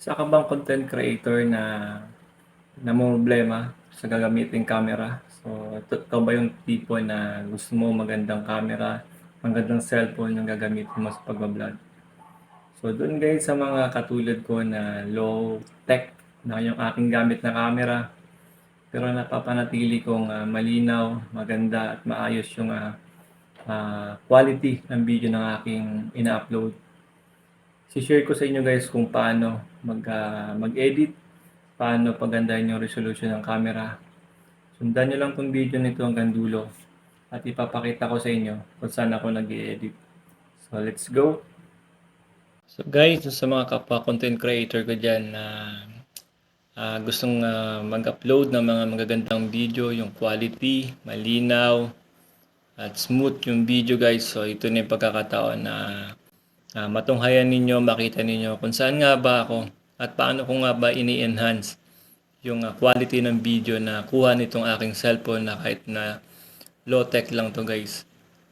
Isa ka bang content creator na namomroblema sa gagamiting camera? So, ito, ba yung tipo na gusto mo magandang camera, magandang cellphone yung gagamitin mo sa pagbablog? So, doon guys sa mga katulad ko na low tech na yung aking gamit na camera, pero napapanatili kong ah, malinaw, maganda at maayos yung ah, ah, quality ng video ng aking ina-upload. Si-share ko sa inyo guys kung paano mag, ah, mag-edit, paano pagandahin yung resolution ng camera. Sundan nyo lang tong video nito hanggang dulo at ipapakita ko sa inyo kung saan ako nag edit So let's go! So guys, sa mga kapwa content creator ko dyan na ah, gustong ah, mag-upload ng mga magagandang video, yung quality, malinaw, at smooth yung video guys. So ito na yung pagkakataon na ah, matunghayan ninyo, makita ninyo kung saan nga ba ako at paano ko nga ba ini-enhance yung ah, quality ng video na kuha nitong aking cellphone na kahit na low tech lang to guys.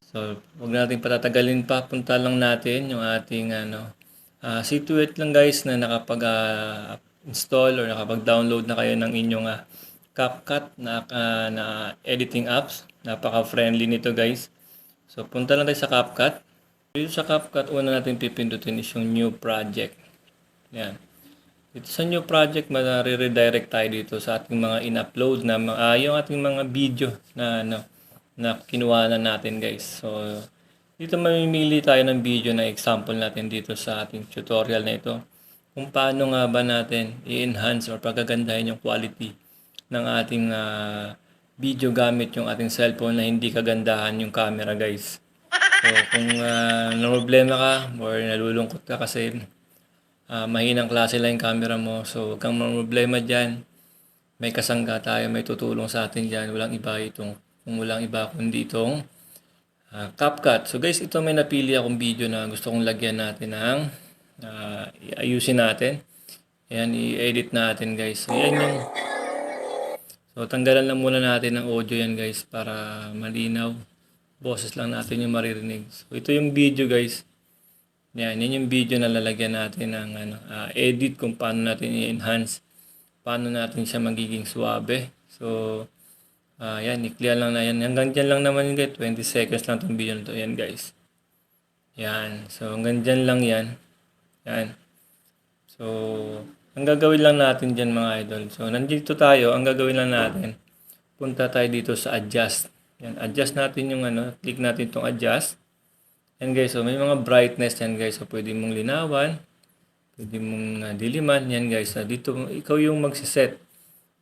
So, huwag natin patatagalin pa. Punta lang natin yung ating ano, ah situate lang guys na nakapag-install or nakapag-download na kayo ng inyong ah, CapCut na, ah, na editing apps. Napaka-friendly nito guys. So, punta lang tayo sa CapCut. Dito sa CapCut, una natin pipindutin is yung new project. Yan. Dito sa new project, ma-redirect tayo dito sa ating mga in-upload na ah, yung ating mga video na ano, na kinuha na natin guys. So, dito mamimili tayo ng video na example natin dito sa ating tutorial na ito. Kung paano nga ba natin i-enhance or pagagandahin yung quality ng ating ah, video gamit yung ating cellphone na hindi kagandahan yung camera guys. So, kung uh, problema ka or nalulungkot ka kasi ah, mahinang klase lang yung camera mo, so huwag kang problema dyan. May kasangga tayo, may tutulong sa atin dyan. Walang iba itong, kung walang iba kundi itong ah, CapCut. So guys, ito may napili akong video na gusto kong lagyan natin ng ah, ayusin natin. Ayan, i-edit natin guys. So yan yung So tanggalan lang muna natin ng audio yan guys para malinaw. Boses lang natin yung maririnig. So ito yung video guys. Yan, yan yung video na lalagyan natin ng ano, ah, edit kung paano natin i-enhance. Paano natin siya magiging suabe. So ah yan, i-clear lang na yan. Hanggang dyan lang naman yun guys. 20 seconds lang itong video na to. Yan guys. Yan. So hanggang dyan lang yan. Yan. So, ang gagawin lang natin dyan mga idol. So, nandito tayo. Ang gagawin lang natin, punta tayo dito sa adjust. Yan, adjust natin yung ano, click natin itong adjust. Yan guys, so may mga brightness yan guys. So, pwede mong linawan, pwede mong uh, diliman. Yan guys, so, dito, ikaw yung magsiset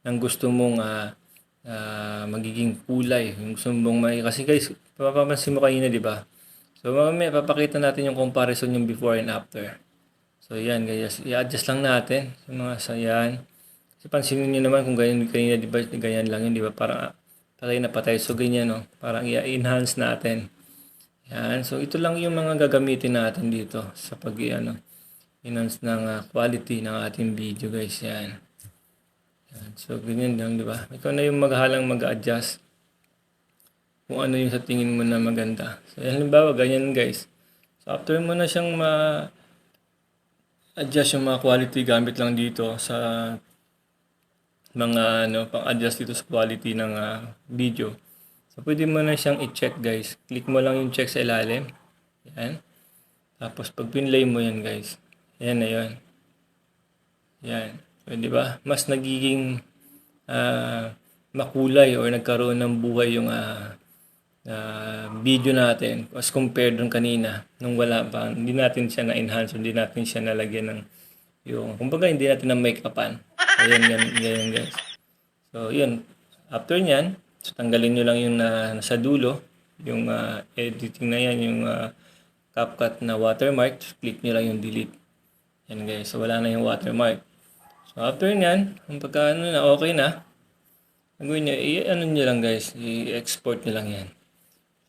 ng gusto mong ah, ah, magiging kulay. Yung gusto mong may, kasi guys, papapansin mo kanina, di ba? So, mamaya, papakita natin yung comparison yung before and after. So, yan, guys. I-adjust lang natin sa mga sa yan. Kasi pansinin nyo naman kung ganyan, kanina, di ba, ganyan lang yun, di ba? Parang ah, patay na patay. So, ganyan, no? Parang i-enhance natin. Yan. So, ito lang yung mga gagamitin natin dito sa pag ano, enhance ng ah, quality ng ating video, guys. Yan. Yan. So, ganyan lang, di ba? Ikaw na yung maghalang mag-adjust kung ano yung sa tingin mo na maganda. So, halimbawa, ganyan, guys. So, after mo na siyang ma adjust yung mga quality gamit lang dito sa mga ano, pang-adjust dito sa quality ng ah, video. So, pwede mo na siyang i-check guys. Click mo lang yung check sa ilalim. Yan. Tapos, pag pinlay mo yan guys. Yan na yun. Yan. So, di ba? Mas nagiging ah, makulay or nagkaroon ng buhay yung ah, ah, video natin as compared dun kanina nung wala pa. Hindi natin siya na-enhance, hindi natin siya nalagyan ng yung, kumbaga hindi natin na make-upan. Ayan, yan, yan, guys. So, yun. After nyan, so, tanggalin nyo lang yung na, nasa dulo, yung ah, editing na yan, yung ah, CapCut na watermark, Just click nyo lang yung delete. Yan guys, so wala na yung watermark. So, after nyan, kung pagka ano na, okay na, gawin nyo, i-ano nyo lang guys, i-export nyo lang yan.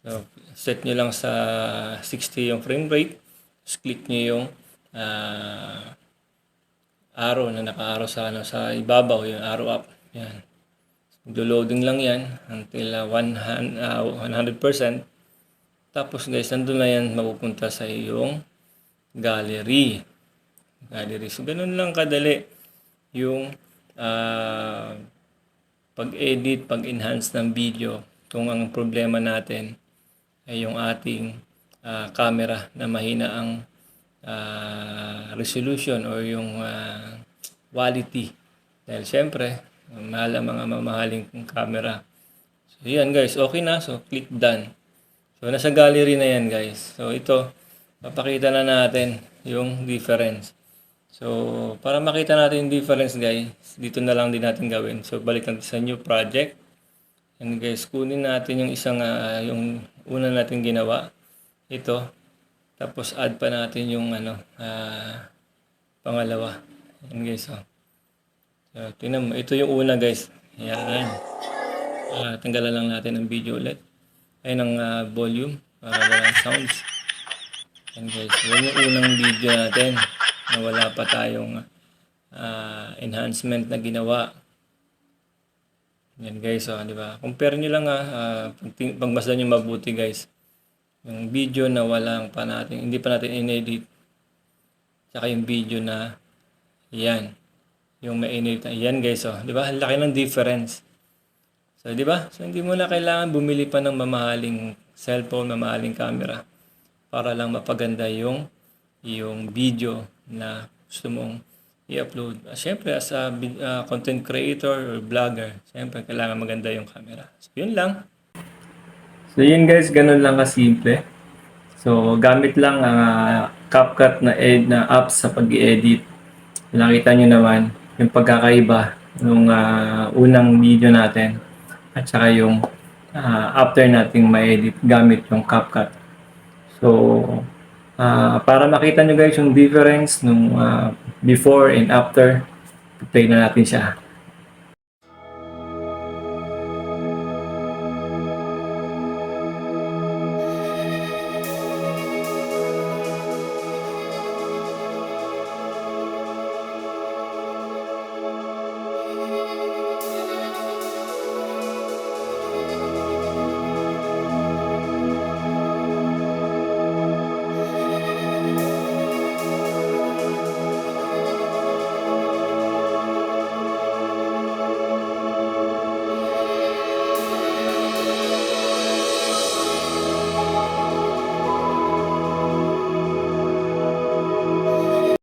So, set nyo lang sa 60 yung frame rate. Tapos click nyo yung ah, arrow na naka-arrow sa, ano, sa ibabaw, yung arrow up. Yan. Do-loading lang yan until ah, 100, ah, 100%. Tapos guys, nandun na yan mapupunta sa iyong gallery. gallery. So, ganun lang kadali yung ah, pag-edit, pag-enhance ng video kung ang problema natin ay yung ating ah, camera na mahina ang ah, resolution or yung ah, quality. Dahil syempre, mahal ang mga mamahaling camera. So yan guys, okay na. So click done. So nasa gallery na yan guys. So ito, papakita na natin yung difference. So para makita natin yung difference guys, dito na lang din natin gawin. So balik natin sa new project. And guys, kunin natin yung isang, ah, yung una natin ginawa. Ito. Tapos add pa natin yung ano, ah, pangalawa. Yan guys, oh. So, tingnan mo. Ito yung una guys. Yan. Ah, tanggalan lang natin ng video ulit. Ay, ng ah, volume. Para walang sounds. Yan guys. Yan yung unang video natin. Na wala pa tayong ah, enhancement na ginawa. Yan guys, oh, di ba? Compare nyo lang ah, ah, pag, pagmasdan nyo mabuti guys. Yung video na walang pa natin, hindi pa natin in-edit. Tsaka yung video na yan. Yung may in-edit na yan guys, oh. Di ba? Laki ng difference. So, di ba? So, hindi mo na kailangan bumili pa ng mamahaling cellphone, mamahaling camera para lang mapaganda yung yung video na gusto mong i-upload. Uh, Siyempre, as a ah, content creator or vlogger, siyempre, kailangan maganda yung camera. So, yun lang. So, yun guys, ganun lang kasimple. So, gamit lang ang ah, CapCut na, ed- na apps sa pag-edit. Nakita nyo naman yung pagkakaiba nung ah, unang video natin at saka yung ah, after nating ma-edit gamit yung CapCut. So, ah, para makita nyo guys yung difference nung ah, before and after, play na natin siya.